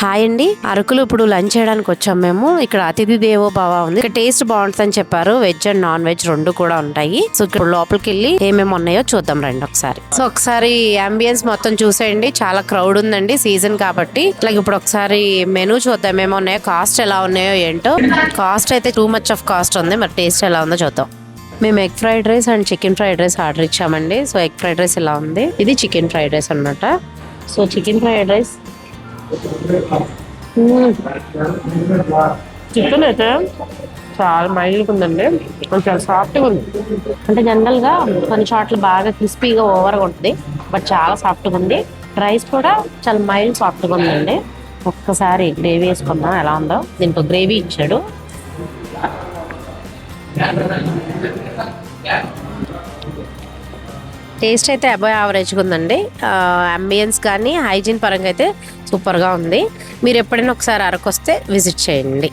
Hi అండి. అరకులో ఇప్పుడు లంచ్ చేయడానికి వచ్చాం మేము. ఇక్కడ అతిథి దేవో భవ ఉంది. ఇక్కడ టేస్ట్ బాగుంటుందని చెప్పారు. వెజ్ అండ్ నాన్ వెజ్ రెండు కూడా ఉంటాయి. సో ఇక్కడ లోపలికి వెళ్ళి ఏమేమి ఉన్నాయో చూద్దాం రండి ఒకసారి. సో ఒకసారి అంబియన్స్ మొత్తం చూసేయండి. చాలా క్రౌడ్ ఉందండి సీజన్ కాబట్టి. ఇట్లా ఇప్పుడు ఒకసారి మెనూ చూద్దాం. ఏమున్నాయో ఉన్నాయో కాస్ట్ ఎలా ఉన్నాయో ఏంటో. కాస్ట్ అయితే టూ మచ్ ఆఫ్ కాస్ట్ ఉంది. మరి టేస్ట్ ఎలా ఉందో చూద్దాం. మేము egg fried rice and chicken fried rice order ఇచ్చామండి. సో ఎగ్ ఫ్రైడ్ రైస్ ఇలా ఉంది. ఇది చికెన్ ఫ్రైడ్ రైస్ అన్నమాట. So chicken fried rice chicken అయితే చాలా మైల్డ్గా ఉందండి. చాలా సాఫ్ట్గా ఉంది. అంటే జనరల్గా కొన్ని చోట్ల బాగా క్రిస్పీగా ఓవర్గా ఉంటుంది. బట్ చాలా సాఫ్ట్గా ఉంది. రైస్ కూడా చాలా మైల్డ్ సాఫ్ట్గా ఉందండి. ఒక్కసారి గ్రేవీ వేసుకుందాం. ఎలా ఉందో దీంతో గ్రేవీ ఇచ్చాడు. టేస్ట్ అయితే అబౌవ్ యావరేజ్గా ఉందండి. అంబియన్స్ కానీ హైజీన్ పరంగా అయితే సూపర్గా ఉంది. మీరు ఎప్పుడైనా ఒకసారి అరకు వస్తే విజిట్ చేయండి.